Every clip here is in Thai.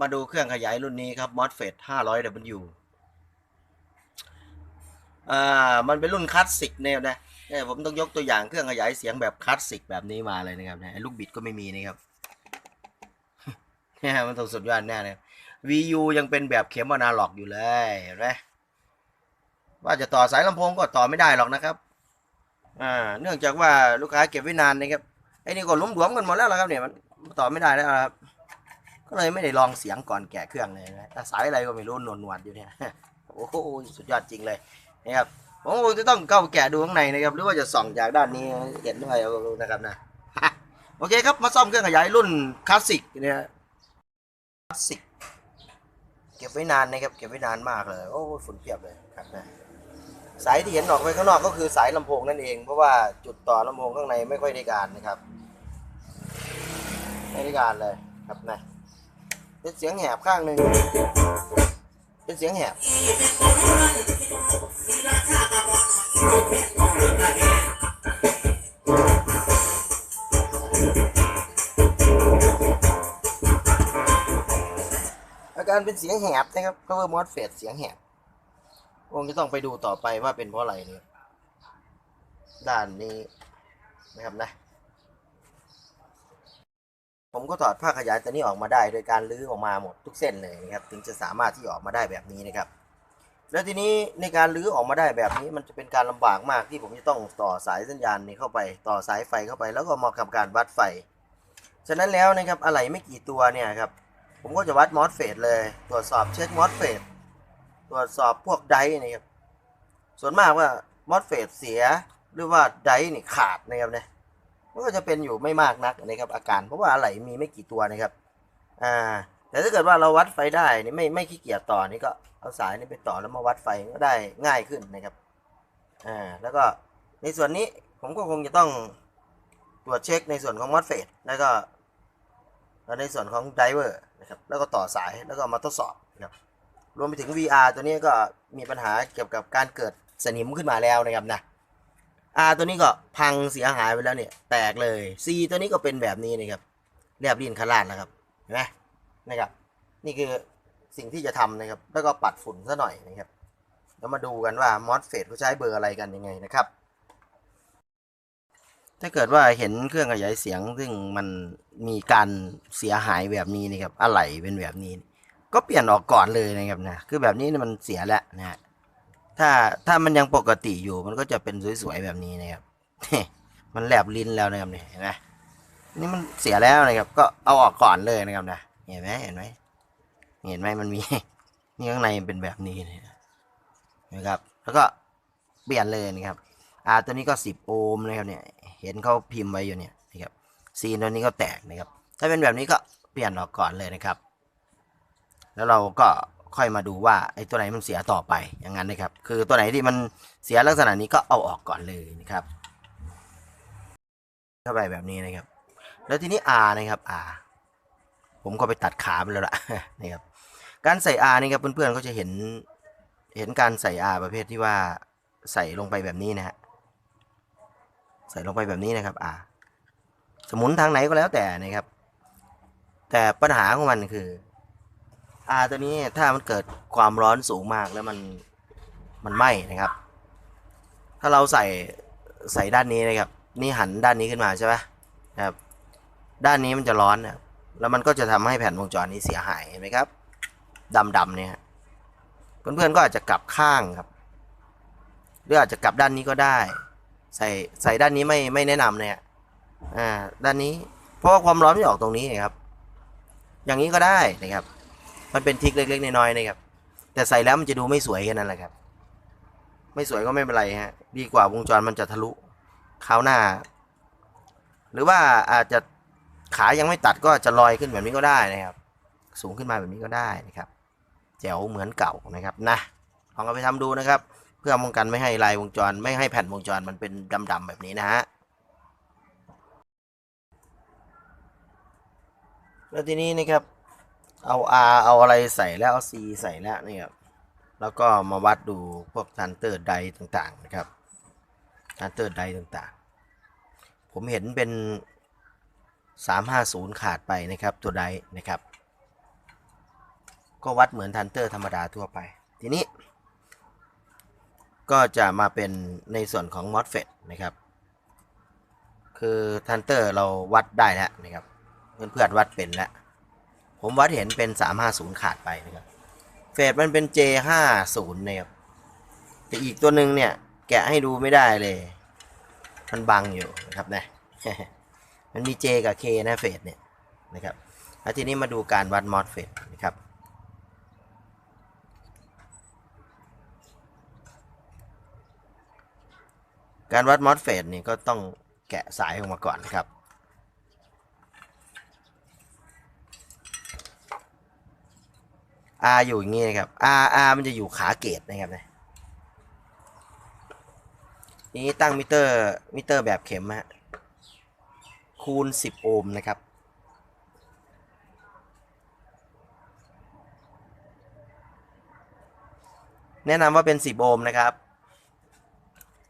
มาดูเครื่องขยายรุ่นนี้ครับ MOSFET 500W อ่า มันเป็นรุ่นคลาสสิกเนี่นะเนี่ยผมต้องยกตัวอย่างเครื่องขยายเสียงแบบคลาสสิกแบบนี้มาเลยนะครับนะลูกบิดก็ไม่มีนะครับเนี่ยมันต้องสุดยอดแน่เลย VU ยังเป็นแบบเข็มอนาล็อกอยู่เลยเห็นไหมว่าจะต่อสายลำโพงก็ต่อไม่ได้หรอกนะครับอ่าเนื่องจากว่าลูกค้าเก็บไว้นานนะครับไอ้นี่ก็ล้มหลุมกันหมดแล้วล่ะครับเนี่ยมันต่อไม่ได้แล้วครับ ก็เลยไม่ได้ลองเสียงก่อนแกะเครื่องเลยนะแต่สายอะไรก็ไม่รู้หนวดๆอยู่เนี่ยโอ้โหสุดยอดจริงเลยนะครับผมคงจะต้องเข้าแกะดูข้างในนะครับหรือว่าจะส่องจากด้านนี้เห็นด้วยนะครับนะโอเคครับมาซ่อมเครื่องขยายรุ่นคลาสสิกเนี่ยคลาสสิกเก็บไว้นานนะครับเก็บไว้นานมากเลยโอ้ฝุ่นเพียบเลยครับนะสายที่เห็นออกไปข้างนอกก็คือสายลำโพงนั่นเอง เพราะว่าจุดต่อลำโพงข้างในไม่ค่อยได้การนะครับ ไม่ได้การเลยครับนะ เป็นเสียงแหบข้างหนึ่งเป็นเสียงแหบอาการเป็นเสียงแหบนะครับ cover MOSFET เสียงแหบคงจะต้องไปดูต่อไปว่าเป็นเพราะอะไรเนี่ยด้านนี้นะครับนะ ผมก็ถอดผ้าขยายตัวนี้ออกมาได้ โดยการลื้อออกมาหมดทุกเส้นเลยนะครับถึงจะสามารถที่ออกมาได้แบบนี้นะครับแล้วทีนี้ในการลื้อออกมาได้แบบนี้มันจะเป็นการลำบากมากที่ผมจะต้องต่อสายสัญญาณนี้เข้าไปต่อสายไฟเข้าไป แล้วก็มาทำการวัดไฟ ฉะนั้นแล้วนะครับอะไรไม่กี่ตัวเนี่ยครับผมก็จะวัดมอสเฟตเลย ตรวจสอบเช็คมอสเฟตตรวจสอบพวกไดร์นะครับส่วนมากว่ามอสเฟตเสียหรือว่าไดร์นี่ขาดนะครับเนี่ย ก็จะเป็นอยู่ไม่มากนักนะครับอาการ เพราะว่าอะไหล่มีไม่กี่ตัวนะครับ อ่า แต่ถ้าเกิดว่าเราวัดไฟได้นี่ไม่ไม่ขี้เกียจต่อนี่ก็เอาสายนี่ไปต่อแล้วมาวัดไฟก็ได้ง่ายขึ้นนะครับ อ่า แล้วก็ในส่วนนี้ผมก็คงจะต้องตรวจเช็คในส่วนของมอสเฟตแล้วก็แล้วในส่วนของไดเวอร์นะครับ แล้วก็ต่อสายแล้วก็มาทดสอบนะครับ รวมไปถึง VR ตัวนี้ก็มีปัญหาเกี่ยวกับการเกิดสนิมขึ้นมาแล้วนะครับนะ R ตัวนี้ก็พังเสียหายไปแล้วเนี่ย แตกเลย C ตัวนี้ก็เป็นแบบนี้นะครับเรียบรีนขลาดนะครับเห็นไหมนะครับ นี่คือสิ่งที่จะทำนะครับ แล้วก็ปัดฝุ่นซะหน่อยนะครับแล้วมาดูกันว่ามอสเฟตเขาใช้เบอร์อะไรกันยังไงนะครับ ถ้าเกิดว่าเห็นเครื่องขยายเสียงซึ่งมันมีการเสียหายแบบนี้นะครับอะไหล่เป็นแบบนี้ ก็เปลี่ยนออกก่อนเลยนะครับนะคือแบบนี้มันเสียแล้วนะฮะ ถ้าถ้ามันยังปกติอยู่มันก็จะเป็นสวยๆแบบนี้นะครับมันแหลบลิ้นแล้วนะครับนี่เห็นไหมนี่มันเสียแล้วนะครับ ก็เอาออกก่อนเลยนะครับนะเห็นไหมเห็นไหมเห็นไหมมันมีนี่ข้างในเป็นแบบนี้นะครับ แล้วก็เปลี่ยนเลยนะครับอ่าตัวนี้ก็สิบโอห์มนะครับเนี่ยเห็นเขาพิมพ์ไว้อยู่เนี่ยนะครับซีนตัวนี้ก็แตกนะครับ ถ้าเป็นแบบนี้ก็เปลี่ยนออกก่อนเลยนะครับ แล้วเราก็ ค่อยมาดูว่าไอ้ตัวไหนมันเสียต่อไปอย่างนั้นนะครับ คือตัวไหนที่มันเสียลักษณะนี้ก็เอาออกก่อนเลยนะครับเข้าไปแบบนี้นะครับ แล้วทีนี้ R นะครับ R ผมก็ไปตัดขาไปแล้วล่ะนะครับการใส่ R นี่ครับเพื่อนๆก็จะเห็นเห็นการใส่ R ประเภทที่ว่าใส่ลงไปแบบนี้นะฮะใส่ลงไปแบบนี้นะครับ R สมุนทางไหนก็แล้วแต่นะครับ แต่ปัญหาของมันคือ R ตัวนี้ถ้ามันเกิดความร้อนสูงมากแล้วมันมันไหม้นะครับ ถ้าเราใส่ใส่ด้านนี้นะครับ นี่หันด้านนี้ขึ้นมาใช่ไหมนะครับ ด้านนี้มันจะร้อนนะแล้วมันก็จะทำให้แผ่นวงจรนี้เสียหายเห็นไหมครับดำๆเนี่ยเพื่อนๆก็อาจจะกลับข้างครับหรืออาจจะกลับด้านนี้ก็ได้ ใส่ใส่ด้านนี้ไม่ไม่แนะนำเนี่ยอ่าด้านนี้เพราะว่าความร้อนไม่ออกตรงนี้ครับ อย่างนี้ก็ได้นะครับ มันเป็นทิกเล็กๆน้อยๆนะครับ แต่ใส่แล้วมันจะดูไม่สวยแค่นั้นแหละครับ ไม่สวยก็ไม่เป็นไรฮะ ดีกว่าวงจรมันจะทะลุคราวหน้า หรือว่าอาจจะขายังไม่ตัดก็จะลอยขึ้นแบบนี้ก็ได้นะครับ สูงขึ้นมาแบบนี้ก็ได้นะครับ แจ๋วเหมือนเก่านะครับนะลองเอาไปทำดูนะครับ เพื่อป้องกันไม่ให้ลายวงจร ไม่ให้แผ่นวงจรมันเป็นดำๆแบบนี้นะฮะแล้วทีนี้นะครับ เอา R เอาอะไรใส่แล้วเอา C ใส่แล้วนี่ครับแล้วก็มาวัดดูพวกทันเตอร์ไดต่างๆนะครับทันเตอร์ไดต่างๆ ผมเห็นเป็น 350 ขาดไปนะครับตัวไดนะครับ ก็วัดเหมือนทันเตอร์ธรรมดาทั่วไป ทีนี้ ก็จะมาเป็นในส่วนของ MOSFET นะครับ คือทันเตอร์เราวัดได้แล้วนะครับ เพื่อนๆวัดเป็นแล้ว ผมวัดเห็นเป็น350ขาดไปนะครับเฟสมันเป็น J50 นะครับแต่อีกตัวหนึ่งเนี่ย แกะให้ดูไม่ได้เลย มันบังอยู่นะครับนะมันมี J กับ K นะเฟสเนี่ยนะครับแล้วทีนี้มาดูการวัดมอสเฟสนะครับการวัดมอสเฟสนี่ก็ต้องแกะสายออกมาก่อนครับ R อยู่อย่างนี้นะครับ R R มันจะอยู่ขาเกตนะครับนะนี้ตั้งมิเตอร์มิเตอร์แบบเข็มฮะคูณ 10 โอห์มนะครับ แนะนำว่าเป็น 10 โอห์มนะครับ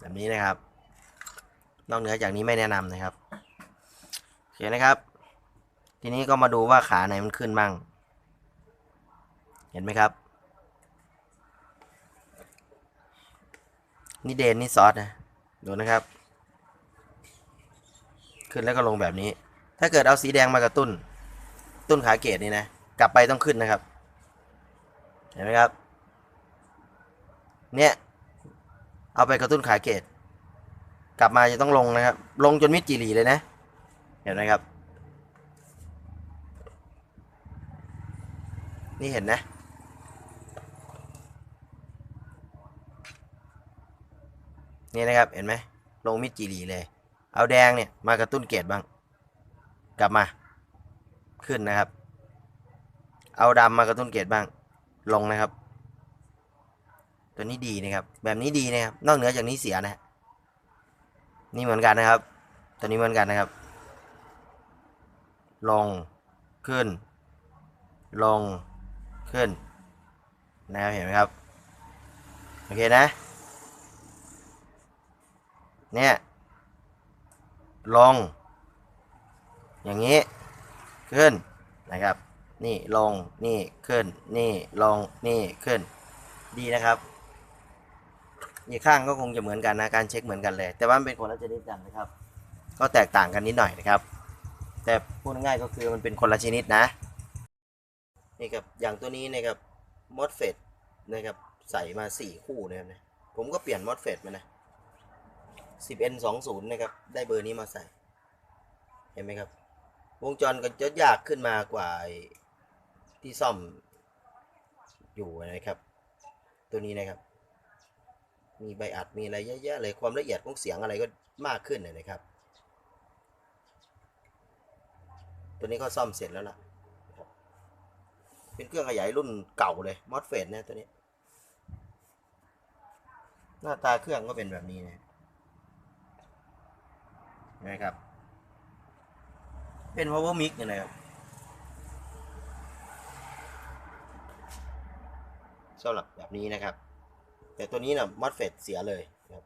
แบบนี้นะครับ นอกเหนือจากนี้ไม่แนะนำนะครับโอเคนะครับ ทีนี้ก็มาดูว่าขาไหนมันขึ้นบ้าง เห็นไหมครับ นี่เดนนี่ซอสนะ ดูนะครับ ขึ้นแล้วก็ลงแบบนี้ ถ้าเกิดเอาสีแดงมากระตุ้น ตุ้นขาเกตนี่นะ กลับไปต้องขึ้นนะครับ เห็นไหมครับ เนี่ย เอาไปกระตุ้นขาเกต กลับมาจะต้องลงนะครับ ลงจนมิดจีรีเลยนะ เห็นไหมครับนี่เห็นนะ นี่นะครับเห็นไหมลงมิดจีรีเลย เอาแดงเนี่ยมากระตุ้นเกตบ้าง กลับมา ขึ้นนะครับ เอาดำมากระตุ้นเกตบ้าง ลงนะครับ ตัวนี้ดีนะครับ แบบนี้ดีนะครับ นอกเหนือจากนี้เสียนะฮะนี่เหมือนกันนะครับ ตัวนี้เหมือนกันนะครับ ลงขึ้น ลงขึ้นนะครับเห็นไหมครับ โอเคนะ เนี่ย ลง อย่างนี้ ขึ้นนะครับ นี่ลง นี่ขึ้น นี่ลง นี่ขึ้น ดีนะครับอีกข้างก็คงจะเหมือนกันนะการเช็คเหมือนกันเลย แต่ว่าเป็นคนละชนิดกันนะครับ ก็แตกต่างกันนิดหน่อยนะครับ แต่พูดง่ายก็คือมันเป็นคนละชนิดนะนี่ครับอย่างตัวนี้นะครับมอสเฟตนะครับใส่มา 4 คู่นะครับนะผมก็เปลี่ยนมอสเฟตมานะ 10N20 นะครับ ได้เบอร์นี้มาใส่ เห็นไหมครับ วงจรก็จะยากขึ้นมากว่าที่ซ่อมอยู่นะครับ ตัวนี้นะครับ มีใบอัดมีอะไรเยอะแยะเลยความละเอียดของเสียงอะไรก็มากขึ้นเลยนะครับ ตัวนี้ก็ซ่อมเสร็จแล้วล่ะ เป็นเครื่องขยายรุ่นเก่าเลยมอสเฟตนะตัวนี้ หน้าตาเครื่องก็เป็นแบบนี้นะ นะครับ เป็น power mic นี่นะครับสำหรับแบบนี้นะครับ แต่ตัวนี้นะมอสเฟตเสียเลยครับ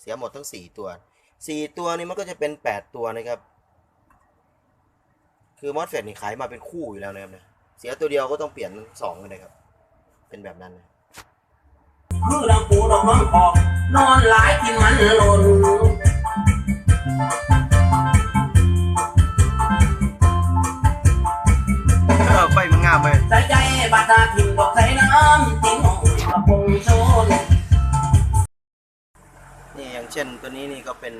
เสียหมดทั้ง 4 ตัว 4 ตัวนี้มันก็จะเป็น 8 ตัวนะครับ คือมอสเฟตนี่ขายมาเป็นคู่อยู่แล้วนะครับเนี่ยเสียตัวเดียวก็ต้องเปลี่ยนสองเลยครับ เป็นแบบนั้นนะมือดังปูดอกน้องออกนอนหลายกินมันหล่น นตัวนี้นี่ก็เป็น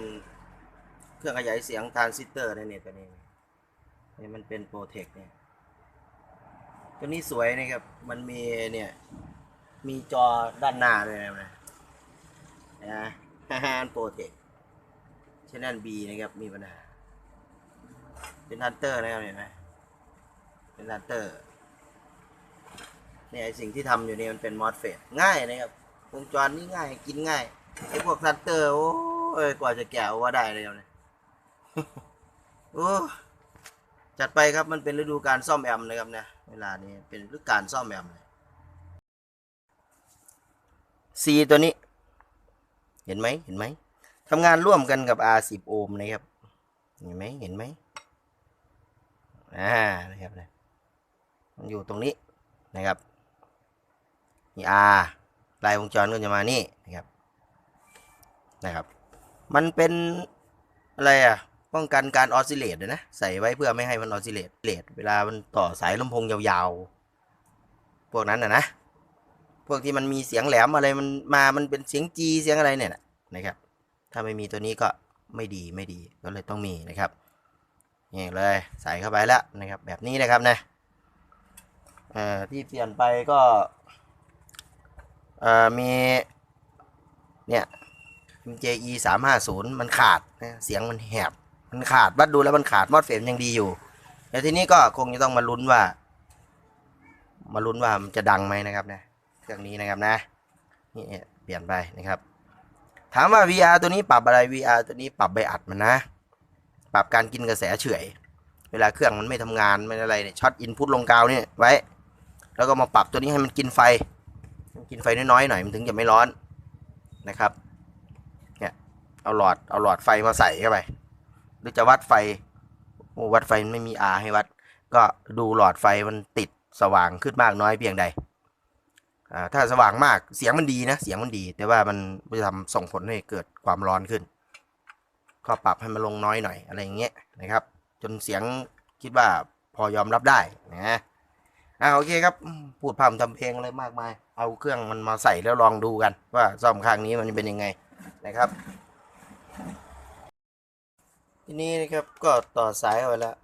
เครื่องขยายเสียงทรานซิสเตอร์นะเนี่ยตัวนี้นี่มันเป็นโปรเทคเนี่ยตัวนี้สวยนะครับ มันมีเนี่ย มีจอด้านหน้าด้วยนะนะนะโปรเทคชแนลบีนะครับ มีปัญหา เป็นฮันเตอร์นะครับเห็นไหมเป็นฮันเตอร์เนี่ยไอสิ่งที่ทำอยู่นี่มันเป็นมอสเฟตง่ายนะครับวงจรนี่ง่าย กินง่ายไอพวกทันเตอร์โอ้ ยกว่าจะแกะว่าได้เลยเนี่ยโอ้จัดไปครับมันเป็นฤดูการซ่อมแอมนะครับเนะเวลานี้เป็นฤดูการซ่อมแอมเลยซีตัวนี้ เห็นไหมเห็นไหมทำงานร่วมกันกับ R10 โอห์มนะครับ เห็นไหมเห็นไหมอ่านะครับนะมันอยู่ตรงนี้นะครับนี่ R ลายวงจรก็จะมานี่นะครับนะครับ มันเป็นอะไรอะ ป้องกันการออสซิเลตนะ ใส่ไว้เพื่อไม่ให้มันออสซิเลตเลตเวลามันต่อสายลำโพงยาวๆ พวกนั้นนะนะ พวกที่มันมีเสียงแหลมอะไรมันมา มันเป็นเสียงจีเสียงอะไรเนี่ยนะครับ ถ้าไม่มีตัวนี้ก็ไม่ดีไม่ดีก็เลยต้องมีนะครับนี่เลยใส่เข้าไปแล้วนะครับ แบบนี้นะครับนะที่เปลี่ยนไปก็มีเนี่ย JE 3 5 0 มันขาดนะเสียงมันแหบ มันขาดวัดดูแล้วมันขาดมอดเฟรมยังดีอยู่ แล้วทีนี้ก็คงจะต้องมาลุ้นว่า มาลุ้นว่ามันจะดังไหมนะครับนะเครื่องนี้นะครับนะนี่เปลี่ยนไปนะครับ ถามว่า VR ตัวนี้ปรับอะไร VR ตัวนี้ปรับไบอัดมันนะ ปรับการกินกระแสเฉื่อย เวลาเครื่องมันไม่ทำงานไม่อะไรเนี่ยช็อตอินพุตลงกาวเนี่ยไว้ แล้วก็มาปรับตัวนี้ให้มันกินไฟ กินไฟน้อยๆหน่อยมันถึงจะไม่ร้อนนะครับ เอาหลอดเอาหลอดไฟมาใส่เข้าไปหรือจะวัดไฟวัดไฟไม่มี R ให้วัด ก็ดูหลอดไฟมันติดสว่างขึ้นมากน้อยเพียงใดอ่าถ้าสว่างมากเสียงมันดีนะ เสียงมันดี แต่ว่ามันจะทำส่งผลให้เกิดความร้อนขึ้น ก็ปรับให้มันลงน้อยหน่อยอะไรอย่างเงี้ยนะครับ จนเสียงคิดว่าพอยอมรับได้นะอ่าโอเคครับ พูดพร่ำทำเพลงอะไรมากมาย เอาเครื่องมันมาใส่แล้วลองดูกัน ว่าซ่อมข้างนี้มันเป็นยังไงนะครับ ทีนี้นะครับก็ต่อสายเข้าไปแล้ว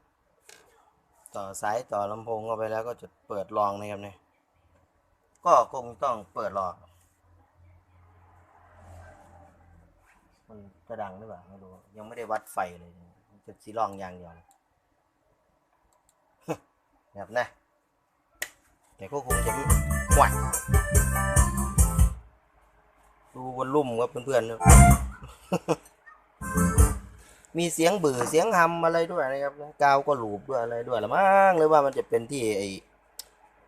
ต่อสายต่อลำโพงเข้าไปแล้วก็จะเปิดลองนะครับเนี่ยก็คงต้องเปิดรองมันจะดังหรือเปล่าไม่รู้ยังไม่ได้วัดไฟเลยจะสีลองอย่างเดียวแบบนะแต่ก็คงจะไม่หวัดดูวอลลุ่มครับเพื่อนๆ มีเสียงเบื่อเสียงฮัมอะไรด้วยนะครับกาวก็หลูบด้วยอะไรด้วยละมั้งหรือว่ามันจะเป็นที่ไอ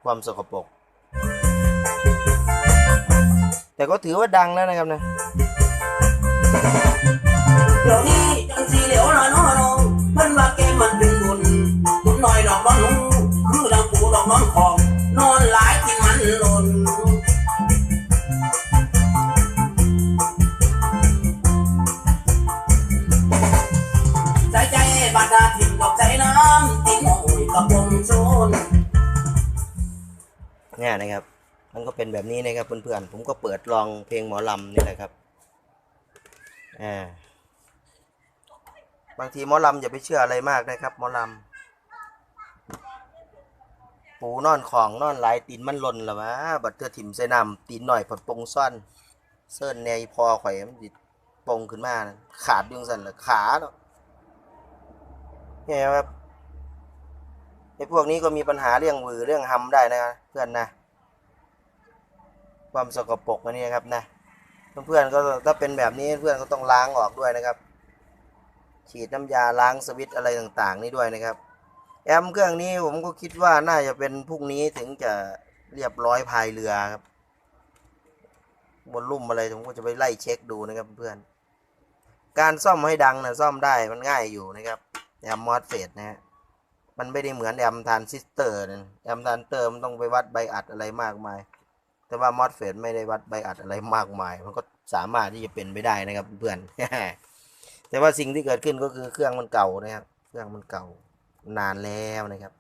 ความสกปรกแต่ก็ถือว่าดังแล้วนะครับนะเดี๋ยวนี้จังสีเหลวน่อยน้อยน้องมันว่าแกมันเป็นบุญบุญหน่อยดอกน้องหนูคือดังปูดอกน้องของ บาดาถิ่นดอกใจน้ำติ้งโอยกระปงโซนเนี่ยนะครับ มันก็เป็นแบบนี้นะครับเพื่อนๆ ผมก็เปิดลองเพลงหมอลำนี่แหละครับ อ่า บางทีหมอลำอย่าไปเชื่ออะไรมากนะครับหมอลำ ปูนอนของนอนหลายตีนมันหล่นหรอวะ บัดเธอถิ่มใส่น้ำตีนหน่อยผดปงซ่อน เส้นในพอข่อยมันดิปงขึ้นมา ขาดยุ่งสันหรอขาเนาะ เนี่ยครับไอ้พวกนี้ก็มีปัญหาเรื่องวือเรื่องหำได้นะเพื่อนนะ ความสกปรกอันนี้นะครับนะเพื่อนๆก็ถ้าเป็นแบบนี้เพื่อนก็ต้องล้างออกด้วยนะครับ ฉีดน้ำยาล้างสวิตอะไรต่างๆ นี่ด้วยนะครับ แอมเครื่องนี้ผมก็คิดว่าน่าจะเป็นพรุ่งนี้ถึงจะเรียบร้อยพายเรือครับบนลุ่มอะไรผมก็จะไปไล่เช็คดูนะครับเพื่อน การซ่อมให้ดังนะซ่อมได้มันง่ายอยู่นะครับ แอมมอสเฟตนะฮะมันไม่ได้เหมือนแอมทานซิสเตอร์นะแอมทานสเตอร์มันต้องไปวัดใบอัดอะไรมากมาย แต่ว่ามอสเฟตไม่ได้วัดใบอัดอะไรมากมาย มันก็สามารถที่จะเป็นไปได้นะครับเพื่อนแต่ว่าสิ่งที่เกิดขึ้นก็คือเครื่องมันเก่านะครับ เครื่องมันเก่านานแล้วนะครับ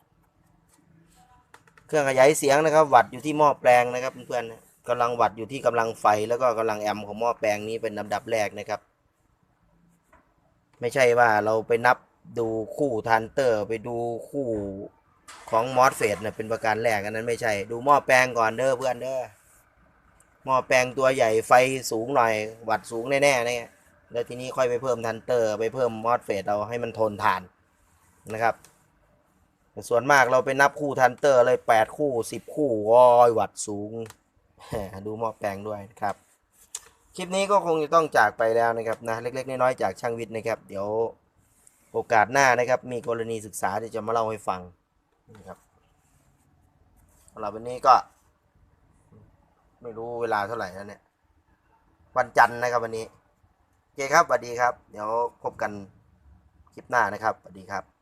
เครื่องขยายเสียงนะครับ วัดอยู่ที่หม้อแปลงนะครับเพื่อนๆกำลังวัดอยู่ที่กำลังไฟแล้วก็กำลังแอมของหม้อแปลงนี้เป็นลำดับแรกนะครับ ไม่ใช่ว่าเราไปนับ ดูคู่ทันเตอร์ ไปดูคู่ของมอสเฟตนะเป็นประการแรกอันนั้นไม่ใช่ ดูหม้อแปลงก่อนเด้อเพื่อนเด้อหม้อแปลงตัวใหญ่ไฟสูงหน่อย วัดสูงแน่ๆเนี่ยแล้วทีนี้ค่อยไปเพิ่มทันเตอร์ไปเพิ่มมอสเฟตเอาให้มันทนทานนะครับ ส่วนมากเราไปนับคู่ทันเตอร์เลยแปดคู่สิบคู่วอยวัดสูง ดูหม้อแปลงด้วยนะครับ คลิปนี้ก็คงจะต้องจากไปแล้วนะครับนะเล็กๆน้อยๆจากช่างวิทย์นะครับ เดี๋ยว โอกาสหน้านะครับ มีกรณีศึกษาที่จะมาเล่าให้ฟังนะครับสำหรับวันนี้ก็ ไม่รู้เวลาเท่าไหร่แล้วเนี่ย วันจันทร์นะครับวันนี้โอเคครับสวัสดีครับ เดี๋ยวพบกันคลิปหน้านะครับสวัสดีครับ